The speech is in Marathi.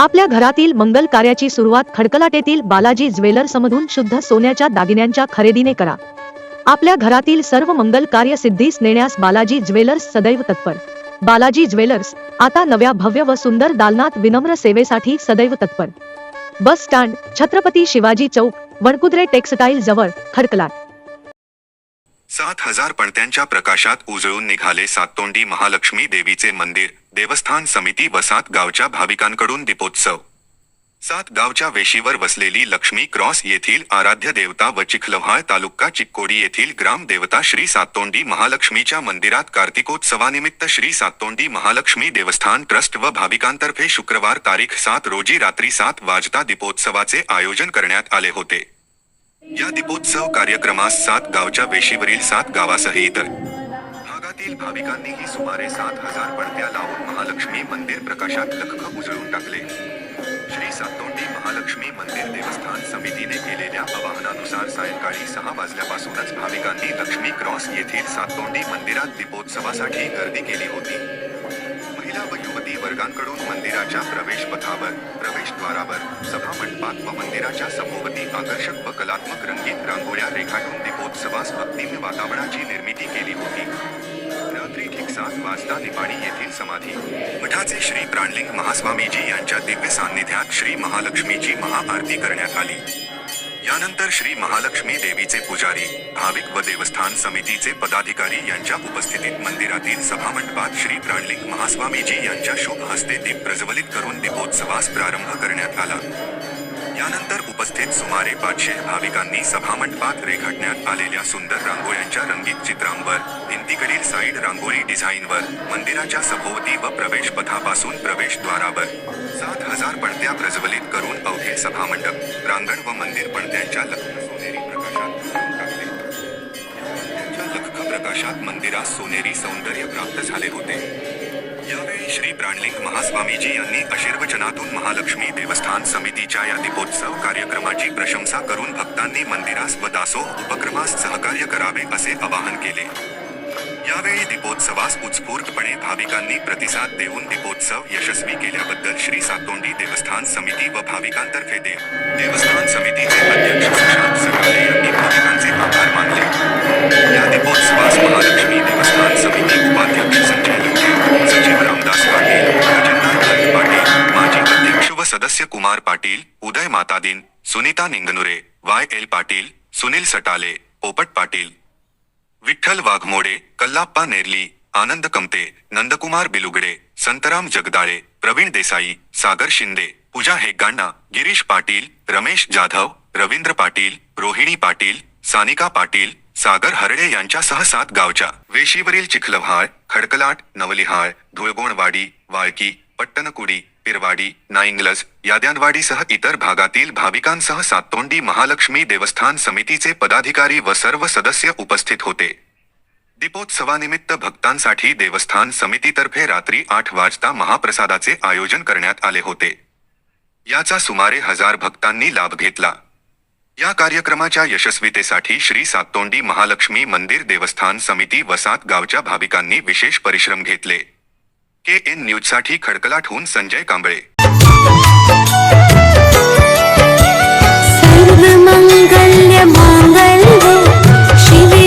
आपल्या घरातील मंगल कार्याची सुरुवात खडकलाटेतील बालाजी ज्वेलर्समधून शुद्ध सोन्याच्या दागिन्यांच्या खरेदीने करा. आपल्या घरातील सर्व मंगल कार्य सिद्धीस नेण्यास बालाजी ज्वेलर्स सदैव तत्पर. बालाजी ज्वेलर्स आता नव्या भव्य व सुंदर दालनात विनम्र सेवेसाठी सदैव तत्पर. बस स्टँड छत्रपती शिवाजी चौक वणकुद्रे टेक्सटाईल जवळ खडकलाट. सात हजार पणत्यांच्या प्रकाशात उजळून निघाले साततोंडी महालक्ष्मी देवीचे मंदिर देवस्थान समिती व सात गावच्या भाविकांकडून दीपोत्सव. सात गावच्या वेशीवर वसलेली लक्ष्मी क्रॉस येथील आराध्य देवता व चिखलव्हाळ तालुका चिक्कोडी येथील ग्राम देवता श्री सातोंडी महालक्ष्मीच्या मंदिरात कार्तिकोत्सवानिमित्त श्री सातोंडी महालक्ष्मी देवस्थान ट्रस्ट व भाविकांतर्फे शुक्रवार तारीख सात रोजी रात्री सात वाजता दीपोत्सवाचे आयोजन करण्यात आले होते. या दीपोत्सव कार्यक्रमास सात गावच्या वेशीवरील सात गावासह इतर भागातील भाविकांनीही सुमारे सात हजार पणत्या लावून महालक्ष्मी मंदिर प्रकाशात लखख उजळून टाकले. श्री सातोंडी महालक्ष्मी मंदिर देवस्थान समितीने केलेल्या आवाहनानुसार सायंकाळी सहा वाजल्यापासूनच भाविकांनी लक्ष्मी क्रॉस येथील सातोंडी मंदिरात दीपोत्सवासाठी गर्दी केली होती. आदी वर्गांकडून मंदिराच्या प्रवेशपथावर प्रवेशद्वारावर सभा मंडपात व मंदिराच्या समोवती आकर्षक व कलात्मक रंगीत रांगोळ्या रेखाटून दीपोत्सवास भक्तिमय वातावरणाची निर्मिती केली होती. रात्री ठीक सात वाजता निपाणी येथील समाधी. मठाचे श्री प्राणलिंग महास्वामीजी यांच्या दिव्य सान्निध्यात श्री महालक्ष्मीची महाआरती करण्यात आली. यानंतर श्री महालक्ष्मी देवीचे पुजारी भाविक व देवस्थान समितीचे पदाधिकारी यांच्या उपस्थितीत मंदिरातील सभामंडपात श्री प्राणलिंग महास्वामीजी यांच्या शुभ हस्ते दीप प्रज्वलित करून दीपोत्सवास प्रारंभ करण्यात आला. यानंतर उपस्थित सुमारे पाचशे भाविकांनी सभामंडपात रेखाटण्यात आलेल्या सुंदर रांगोळ्यांच्या रंगीत चित्रांवर भिंतीकडील साईड रांगोळी डिझाईनवर मंदिराच्या सभोवती व प्रवेश पथापासून प्रवेशद्वारावर. सात हजार पणत्या प्रज्वलित करून अवघे सभामंडप प्रांगण व मंदिर पणत्यांच्या लग्न सोनेरी प्रकाशात उजळून प्रकाशात मंदिरास सोनेरी सौंदर्य प्राप्त झाले होते. श्री प्राणलिंग महास्वामीजी यांनी आशीर्वचनातून महालक्ष्मी देवस्थान समितीच्या या दीपोत्सव कार्यक्रमाची प्रशंसा करून भक्तांनी मंदिरास व दासो उपक्रमास सहकार्य करावे असे आवाहन केले. यावेळी दीपोत्सवास उत्स्फूर्तपणे भाविकांनी प्रतिसाद देऊन दीपोत्सव यशस्वी केल्याबद्दल श्री सातोंडी देवस्थान समिती व भाविकांतर्फे दे देवस्थान समितीचे अध्यक्ष सुशांत सकाले यांनी भाविकांचे आभार मानले. या दीपोत्सवास महालक्ष्मी पाटील उदय मातादिन सुनीता निंगनुरे वाय एल पाटील सुनील सटाले पोपट पाटील विठ्ठल वाघमोडे कल्लाप्पा नेरली आनंद कमते नंदकुमार बिलुगडे संतराम जगदाळे प्रवीण देसाई सागर शिंदे पूजा हेगांना गिरीश पाटील रमेश जाधव रवींद्र पाटील रोहिणी पाटील सानिका पाटील सागर हरडे यांच्यासह सात गावच्या वेशीवरील चिखलव्हाळ खडकलाट नवलिहाळ धुळगोणवाडी वाळकी पट्टणकुडी पिरवाडी नाईंगलज याद्यांवाडीसह इतर भागातील भाविकांसह सातोंडी महालक्ष्मी देवस्थान समितीचे पदाधिकारी व सर्व सदस्य उपस्थित होते. दीपोत्सवानिमित्त भक्तांसाठी देवस्थान समितीतर्फे रात्री आठ वाजता महाप्रसादाचे आयोजन करण्यात आले होते. याचा सुमारे हजार भक्तांनी लाभ घेतला. या कार्यक्रमाच्या यशस्वीतेसाठी श्री सातोंडी महालक्ष्मी मंदिर देवस्थान समिती व सात गावच्या भाविकांनी विशेष परिश्रम घेतले. के एन न्यूजसाठी खडकलाटहून संजय कांबळे. सर्वमङ्गल्यमाङ्गल्ये शिवे